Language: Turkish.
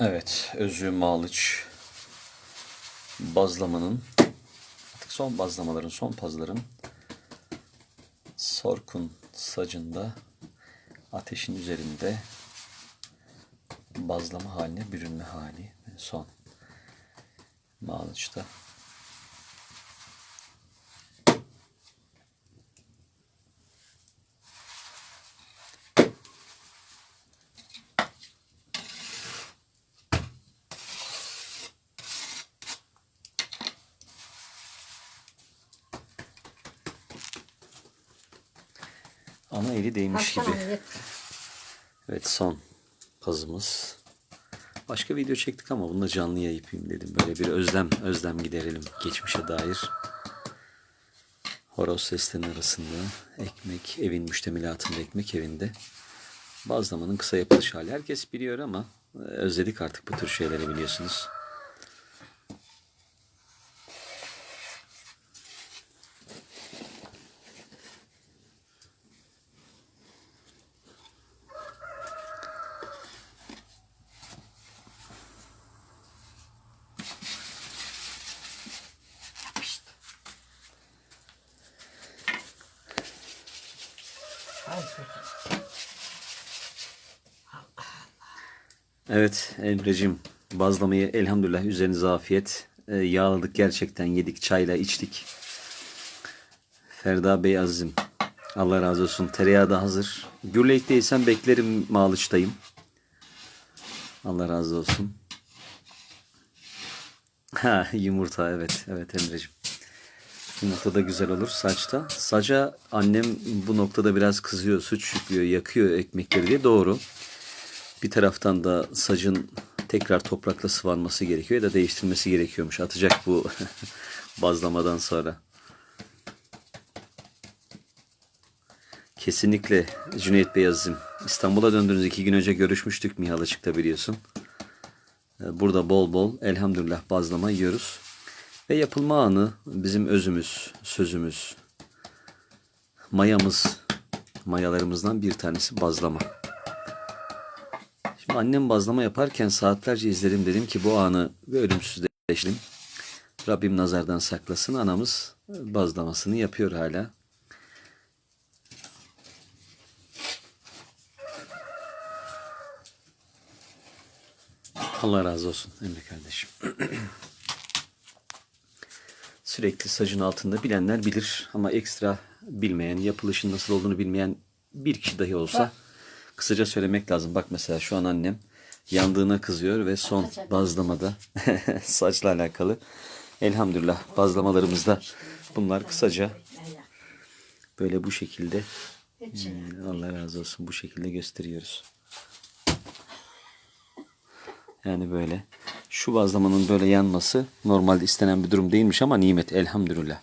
Evet, özü malıç bazlamanın artık son bazlamaların, son pazların sorkun sacında ateşin üzerinde bazlama haline bürünme hali. Son malıçta ana eli değmiş gibi. Evet son pazımız. Başka video çektik ama bunu da canlı yapayım dedim. Böyle bir özlem özlem giderelim geçmişe dair. Horoz seslerinin arasında ekmek evin müştemilatında ekmek evinde. Bazlamanın kısa yapılış hali. Herkes biliyor ama e, özledik artık bu tür şeyleri biliyorsunuz. Evet Emre'cim bazlamayı elhamdülillah üzerinize afiyet. Ee, yağladık gerçekten yedik çayla içtik. Ferda Bey azizim Allah razı olsun tereyağı da hazır. Gürleyik değilsen beklerim Malıç'tayım. Allah razı olsun. Ha yumurta evet evet Emre'cim. Yumurta da güzel olur saçta. Saca annem bu noktada biraz kızıyor, suç yüklüyor, yakıyor ekmekleri diye doğru. Bir taraftan da sacın tekrar toprakla sıvanması gerekiyor ya da değiştirmesi gerekiyormuş. Atacak bu bazlamadan sonra. Kesinlikle Cüneyt Bey azizim. İstanbul'a döndüğünüz iki gün önce görüşmüştük Mihalıçık'ta biliyorsun. Ee, Burada bol bol elhamdülillah bazlama yiyoruz. Ve yapılma anı bizim özümüz, sözümüz, mayamız, mayalarımızdan bir tanesi bazlama. Şimdi annem bazlama yaparken saatlerce izledim dedim ki bu anı bir ölümsüzleştirelim. Rabbim nazardan saklasın. Anamız bazlamasını yapıyor hala. Allah razı olsun Emre kardeşim. Sürekli sacın altında bilenler bilir ama ekstra bilmeyen, yapılışın nasıl olduğunu bilmeyen bir kişi dahi olsa kısaca söylemek lazım. Bak mesela şu an annem yandığına kızıyor ve son bazlamada saçla alakalı elhamdülillah bazlamalarımızda bunlar kısaca böyle bu şekilde e, Allah razı olsun bu şekilde gösteriyoruz. Yani böyle. Şu bazlamanın böyle yanması normalde istenen bir durum değilmiş ama nimet elhamdülillah.